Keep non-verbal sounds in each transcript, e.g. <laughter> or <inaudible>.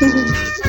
嗯 <laughs>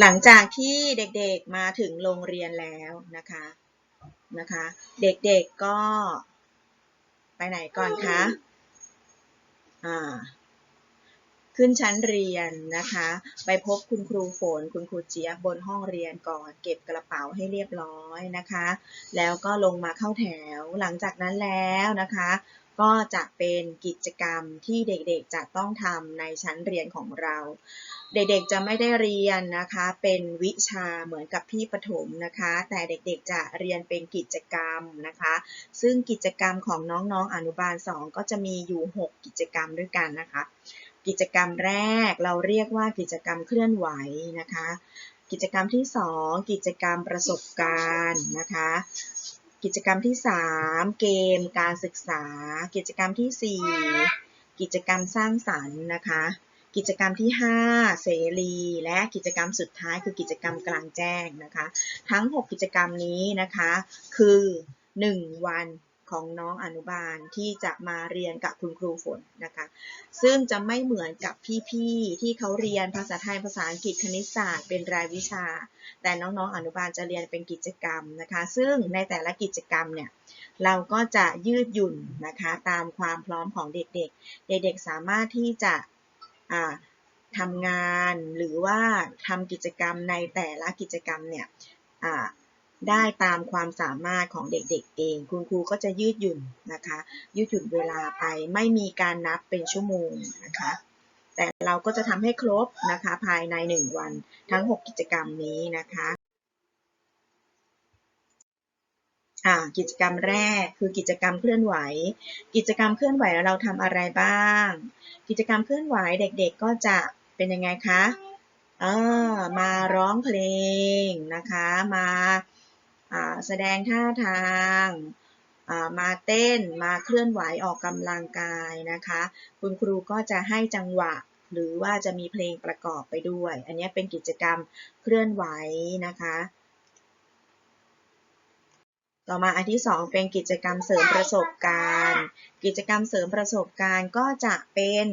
หลังจากที่เด็กๆมาถึงโรงเรียนแล้วนะคะนะคะ เด็กๆก็ ไปไหนก่อนคะอ่าขึ้นชั้นเรียนนะคะ ไปพบคุณครูฝน คุณครูเจี๊ยบบนห้องเรียนก่อน เก็บกระเป๋าให้เรียบร้อยนะคะ แล้วก็ลงมาเข้าแถว หลังจากนั้นแล้วนะคะ ก็จะเป็นกิจกรรมที่เด็กๆจะต้องทำในชั้นเรียนของเรา เด็กๆจะไม่ได้เรียนนะคะ เป็นวิชาเหมือนกับพี่ประถมนะคะ แต่เด็กๆจะเรียนเป็นกิจกรรมนะคะ ซึ่งกิจกรรมของน้องๆอนุบาล 2 ก็จะมีอยู่ 6 กิจกรรมด้วยกันนะคะ กิจกรรมแรกเราเรียกว่ากิจกรรมเคลื่อนไหวนะคะ กิจกรรมที่ 2 กิจกรรมประสบการณ์นะคะ กิจกรรมที่ 3 เกมการศึกษา กิจกรรมทีสี่ 4 กิจกรรมสร้างสรรค์นะคะ กิจกรรมที่ 5 เสรี และกิจกรรมสุดท้ายคือกิจกรรมกลางแจ้งนะคะ ทั้ง 6 กิจกรรมนี้นะคะ คือ 1 วัน ของน้องอนุบาลที่จะมาเรียนกับคุณครูฝนนะคะ ซึ่งจะไม่เหมือนกับพี่ๆที่เขาเรียนภาษาไทยภาษาอังกฤษคณิตศาสตร์เป็นรายวิชา แต่น้องๆอนุบาลจะเรียนเป็นกิจกรรมนะคะ ซึ่งในแต่ละกิจกรรมเนี่ยเราก็จะยืดหยุ่นนะคะตามความพร้อมของเด็กๆ เด็กๆสามารถที่จะทำงานหรือว่าทำกิจกรรมในแต่ละกิจกรรมเนี่ย ได้ตามความสามารถของเด็กๆเอง คุณครูก็จะยืดหยุ่นนะคะ ยืดหยุ่นเวลาไปไม่มีการนับเป็นชั่วโมงนะคะ แต่เราก็จะทำให้ครบนะคะ ภายใน 1 วันทั้ง 6 กิจกรรมนี้นะคะอ่ากิจกรรมแรกคือกิจกรรมเคลื่อนไหว กิจกรรมเคลื่อนไหวเราทำอะไรบ้าง กิจกรรมเคลื่อนไหวเด็กๆก็จะเป็นยังไงคะเออมาร้องเพลงนะคะ มา แสดงท่าทางมาเต้นมาเคลื่อนไหวออกกำลังกายนะคะ คุณครูก็จะให้จังหวะหรือว่าจะมีเพลงประกอบไปด้วย อันนี้เป็นกิจกรรมเคลื่อนไหวนะคะ ต่อมาอันที่ 2 เป็นกิจกรรมเสริมประสบการณ์ กิจกรรมเสริมประสบการณ์ก็จะเป็น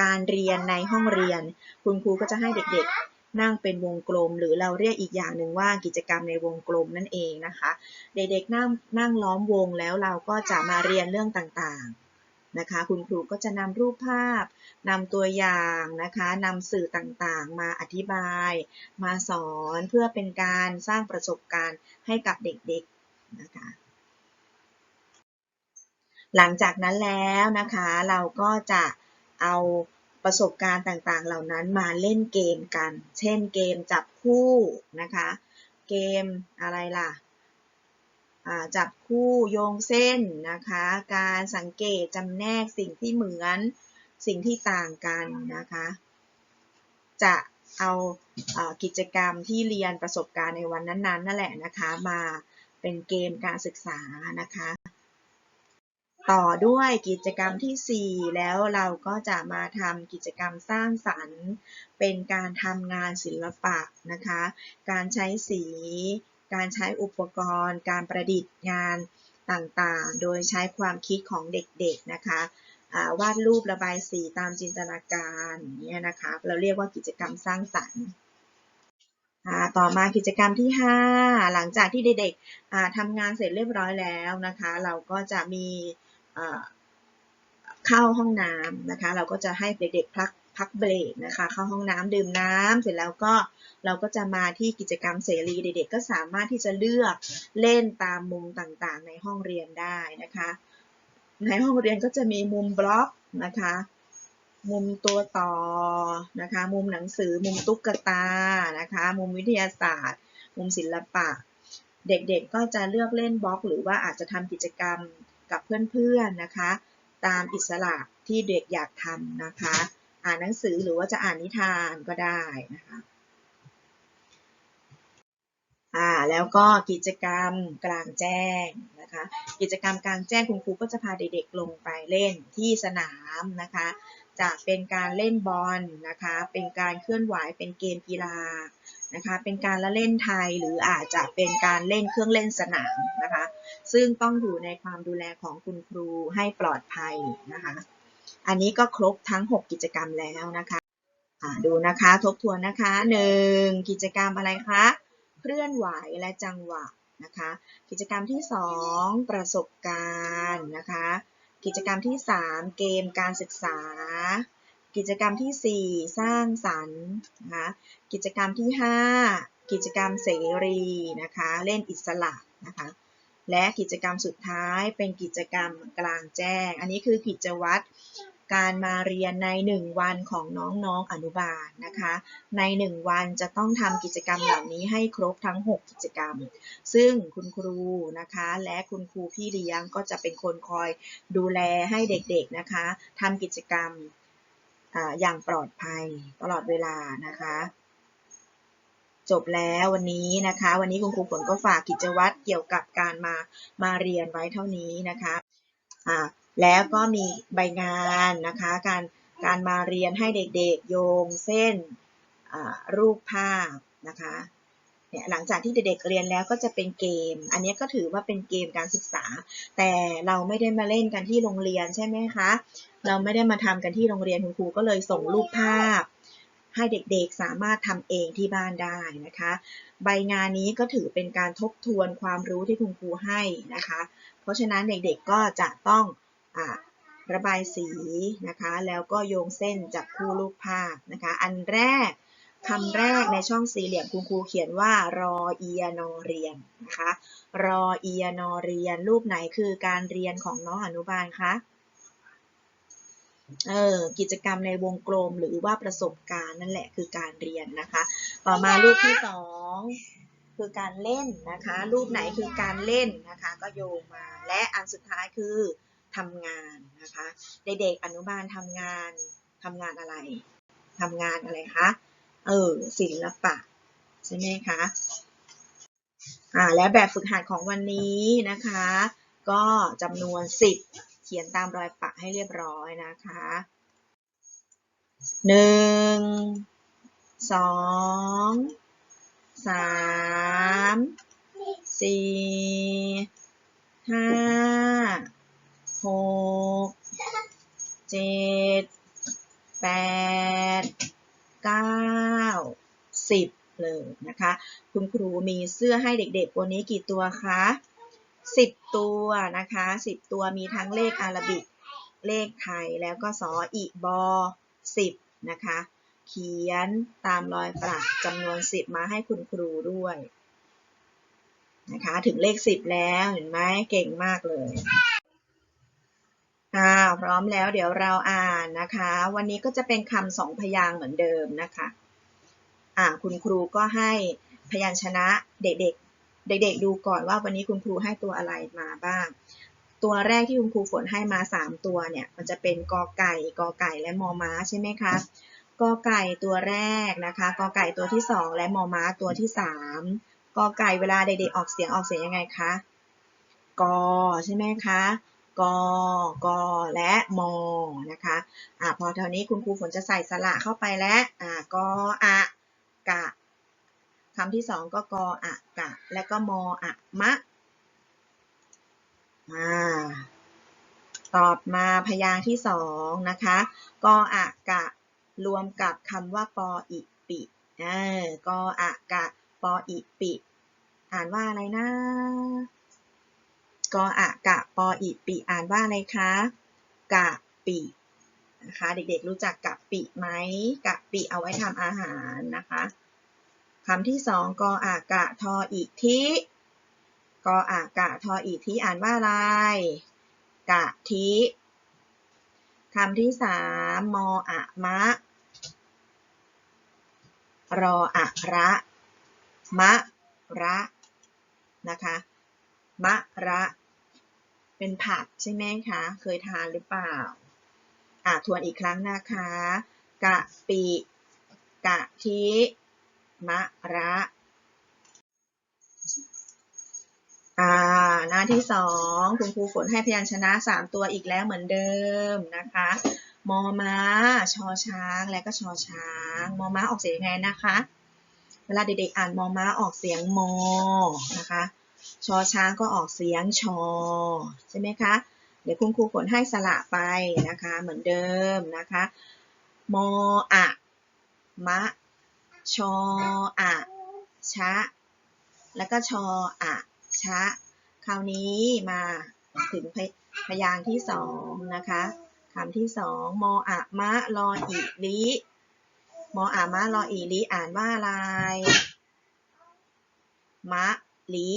การเรียนในห้องเรียน คุณครูก็จะให้เด็กๆ นั่งเป็นวงกลม หรือเราเรียกอีกอย่างหนึ่งว่ากิจกรรมในวงกลมนั่นเองนะคะ เด็กๆนั่งนั่งล้อมวงแล้วเราก็จะมาเรียนเรื่องต่างๆนะคะ คุณครูก็จะนำรูปภาพนำตัวอย่างนะคะนำสื่อต่างๆ มาอธิบาย มาสอนเพื่อเป็นการสร้างประสบการณ์ให้กับเด็กๆนะคะหลังจากนั้นแล้วนะคะเราก็จะเอา ประสบการณ์ต่างๆ เหล่านั้นมาเล่นเกมกัน เช่นเกมจับคู่นะคะ เกมอะไรล่ะจับคู่โยงเส้นนะคะ การสังเกตจำแนกสิ่งที่เหมือนสิ่งที่ต่างกันนะคะ จะเอากิจกรรมที่เรียนประสบการณ์ในวันนั้นๆ นั่นแหละนะคะ มาเป็นเกมการศึกษานะคะ ต่อด้วยกิจกรรมที่ 4 แล้วเราก็จะมาทำกิจกรรมสร้างสรรค์ เป็นการทำงานศิลปะนะคะ การใช้สี การใช้อุปกรณ์ การประดิษฐ์งานต่างๆ โดยใช้ความคิดของเด็กๆนะคะวาดรูประบายสีตามจินตนาการเนี่ยนะคะ เราเรียกว่ากิจกรรมสร้างสรรค์ต่อมากิจกรรมที่ 5 หลังจากที่เด็กๆทำงานเสร็จเรียบร้อยแล้วนะคะ เราก็จะมี เข้าห้องน้ำนะคะ เราก็จะให้เด็กๆพักพักเบรกนะคะ เข้าห้องน้ำดื่มน้ำเสร็จแล้วก็เราก็จะมาที่กิจกรรมเสรีเด็กๆก็สามารถที่จะเลือกเล่นตามมุมต่างๆ ในห้องเรียนได้นะคะ ในห้องเรียนก็จะมีมุมบล็อกนะคะ มุมตัวต่อนะคะ มุมหนังสือ มุมตุ๊กตานะคะ มุมวิทยาศาสตร์ มุมศิลปะ เด็กๆก็จะเลือกเล่นบล็อก หรือว่าอาจจะทำกิจกรรม กับเพื่อนๆนะคะ ตามอิสระที่เด็กอยากทำนะคะ อ่านหนังสือหรือว่าจะอ่านนิทานก็ได้นะคะอ่าแล้วก็กิจกรรมกลางแจ้งนะคะกิจกรรมกลางแจ้งคุณครูก็จะพาเด็กๆลงไปเล่นที่สนามนะคะจะเป็นการเล่นบอลนะคะเป็นการเคลื่อนไหวเป็นเกมกีฬา นะคะ เป็นการละเล่นไทยหรืออาจจะเป็นการเล่นเครื่องเล่นสนามนะคะ ซึ่งต้องอยู่ในความดูแลของคุณครูให้ปลอดภัยนะคะ อันนี้ก็ครบทั้ง 6 กิจกรรมแล้วนะคะดูนะคะทบทวนนะคะ 1. กิจกรรมอะไรคะเคลื่อนไหวและจังหวะนะคะ กิจกรรมที่ 2 ประสบการณ์นะคะ กิจกรรมที่ 3 เกมการศึกษา กิจกรรมที่ 4 สร้างสรรค์นะคะกิจกรรมที่ 5 กิจกรรมเสรีนะคะเล่นอิสระนะคะและกิจกรรมสุดท้ายเป็นกิจกรรมกลางแจ้ง อันนี้คือกิจวัตรการมาเรียนใน 1 วันของน้องๆอนุบาลนะคะ ใน 1 วันจะต้องทำกิจกรรมเหล่านี้ให้ครบทั้ง 6 กิจกรรม ซึ่งคุณครูนะคะและคุณครูพี่เลี้ยงก็จะเป็นคนคอยดูแลให้เด็กๆนะคะทำกิจกรรม อย่างปลอดภัยตลอดเวลานะคะ จบแล้ววันนี้นะคะ วันนี้คุณครูฝนก็ฝากกิจวัตรเกี่ยวกับการมามาเรียนไว้เท่านี้นะคะะแล้วก็มีใบงานนะคะ การการมาเรียนให้เด็กๆโยงเส้นรูปภาพนะคะ เนี่ยหลังจากที่เด็กๆเรียนแล้วก็จะเป็นเกม อันนี้ก็ถือว่าเป็นเกมการศึกษา แต่เราไม่ได้มาเล่นกันที่โรงเรียนใช่ไหมคะ เราไม่ได้มาทำกันที่โรงเรียนคุณครูก็เลยส่งรูปภาพ ให้เด็กๆสามารถทำเองที่บ้านได้นะคะ ใบงานนี้ก็ถือเป็นการทบทวนความรู้ที่คุณครูให้นะคะ เพราะฉะนั้นเด็กๆก็จะต้องอระบายสีนะคะ แล้วก็โยงเส้นจับคู่รูปภาพนะคะ อันแรก คำแรกในช่องสี่เหลี่ยมคุณครูเขียนว่ารอเอียนอเรียนนะคะรอเอียนอเรียน รูปไหนคือการเรียนของน้องอนุบาลคะเออกิจกรรมในวงกลมหรือว่าประสบการณ์นั่นแหละคือการเรียนนะคะ ต่อมารูปที่สองคือการเล่นนะคะ รูปไหนคือการเล่นนะคะ ก็โยงมาและอันสุดท้ายคือทำงานนะคะ เด็กๆอนุบาลทำงานทำงานอะไรทำงานอะไรคะ เออศิลปะใช่ไหมคะอ่าแล้วแบบฝึกหัดของวันนี้นะคะ ก็จำนวน 10 เขียนตามรอยปะให้เรียบร้อยนะคะหนึ่งสองสามสี่ห้าหกเจ็ดแปด เก้าสิบเลยนะคะ คุณครูมีเสื้อให้เด็กๆ วันนี้กี่ตัวคะสิบตัวนะคะสิบตัวมีทั้งเลขอารบิก เลขไทย แล้วก็สออีบอสิบนะคะ เขียนตามรอยประจำนวนสิบมาให้คุณครูด้วยนะคะ ถึงเลขสิบแล้วเห็นไหมเก่งมากเลย อ่าพร้อมแล้วเดี๋ยวเราอ่านนะคะ วันนี้ก็จะเป็นคำสองพยางค์เหมือนเดิมนะคะอ่าคุณครูก็ให้พยัญชนะเด็กๆ เด็กๆ ดูก่อนว่าวันนี้คุณครูให้ตัวอะไรมาบ้าง ตัวแรกที่คุณครูฝนให้มา 3 ตัวเนี่ย มันจะเป็นกอไก่กอไก่และมอม้าใช่ไหมคะกอไก่ตัวแรกนะคะกอไก่ตัวที่ 2 และมอม้าตัวที่ 3กอไก่เวลาเด็กๆออกเสียงออกเสียงยังไงคะกอใช่ไหมคะ กกและมนะคะอ่าพอเท่านี้คุณครูฝนจะใส่สระเข้าไปแล้วอ่ากอะกะคำที่สองก็กอะกะ และก็มอะมะอ่าตอบมาพยางค์ที่สองนะคะกอะกะ รวมกับคำว่าปออิปิเออกออะกะปออิปิ อ่านว่าอะไรนะ กออะกะปออิปิอ่านว่าอะไรคะกะปินะคะเด็กๆรู้จักกะปิไหมกะปิเอาไว้ทำอาหารนะคะคำที่สองกออากะทออิทิกออากะทออิทิอ่านว่าอะไรกะทิคำที่สามมออะมะ รออะระ มะระนะคะ มะระ เป็นผักใช่ไหมคะ เคยทานหรือเปล่า อะทวนอีกครั้งนะคะ กะปิ กะทิ มะระอ่าหน้าที่สองคุณครูฝนให้พยัญชนะสามตัวอีกแล้วเหมือนเดิมนะคะ มอม้า ชอช้าง และก็ชอช้าง มอม้าออกเสียงยังไงนะคะ เวลาเด็กๆอ่านมอม้าออกเสียงมอนะคะ ชอช้างก็ออกเสียงชอ ใช่ไหมคะ เดี๋ยวคุณครูฝนให้สละไปนะคะ เหมือนเดิมนะคะ มออะมะ ชออะชะ แล้วก็ชออะชะ คราวนี้มาถึงพยพยางค์ที่สองนะคะคำที่สองมออะมะลออีลิมออะมะลออีลิอ่านว่าอะไร มะลิ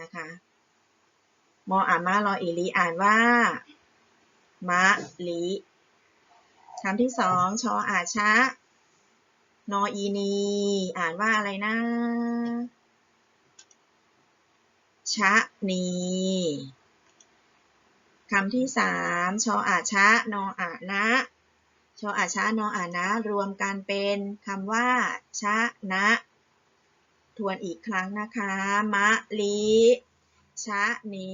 นะคะมออะมะลออีลิอ่านว่ามะลิคำที่สองชออาชะ นออีนี อ่านว่าอะไรนะ ชะนีคำที่สามชออาชะ นออานะ ชออาชะ นออานะ รวมกันเป็นคำว่า ชะนะ ทวนอีกครั้งนะคะ มะลิชะนี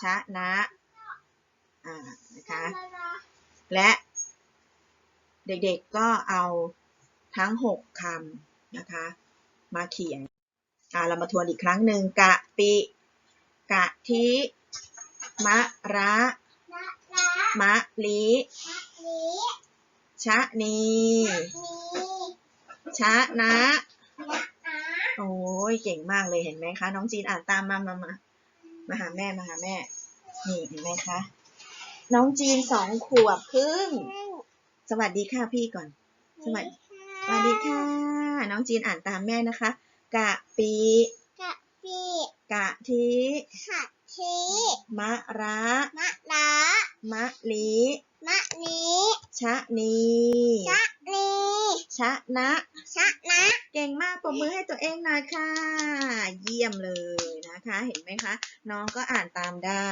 ชะนะอ่านะคะ และเด็กๆก็เอาทั้ง 6คำนะคะ มาเขียนเรามาทวนอีกครั้งหนึ่งกะปิ กะทิ มะระ มะลิชะนี ชะนะละนะ โอ้ยเก่งมากเลยเห็นไหมคะ น้องจีนอ่านตามมามามามาหาแม่มาหาแม่ นี่เห็นไหมคะ น้องจีนสองขวบครึ่ง สวัสดีค่ะพี่ก่อน สวัสดีสวัสดีค่ะ น้องจีนอ่านตามแม่นะคะ กะปิกะปิกะทิกะทิมะระมะละมะลิมะลิชะนีชะนีชะนะชะนะเก่งมากปรบมือให้ตัวเองหน่อยค่ะ เยี่ยมเลยนะคะ เห็นไหมคะ น้องก็อ่านตามได้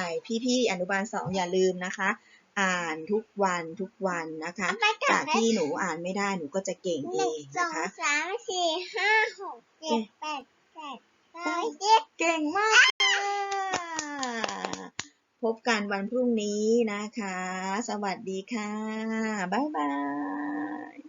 พี่ๆอนุบาลสองอย่าลืมนะคะ อ่านทุกวันทุกวันนะคะไปกัจากนที่หนูอ่านไม่ได้หนูก็จะเก่งหเอนึ่งงสอนะงคะสามสี่ห้าหกเจ็ดแปดเก้าสิบเก่งมากค่ะพบกันวันพรุ่งนี้นะคะ สวัสดีค่ะ บ๊ายบาย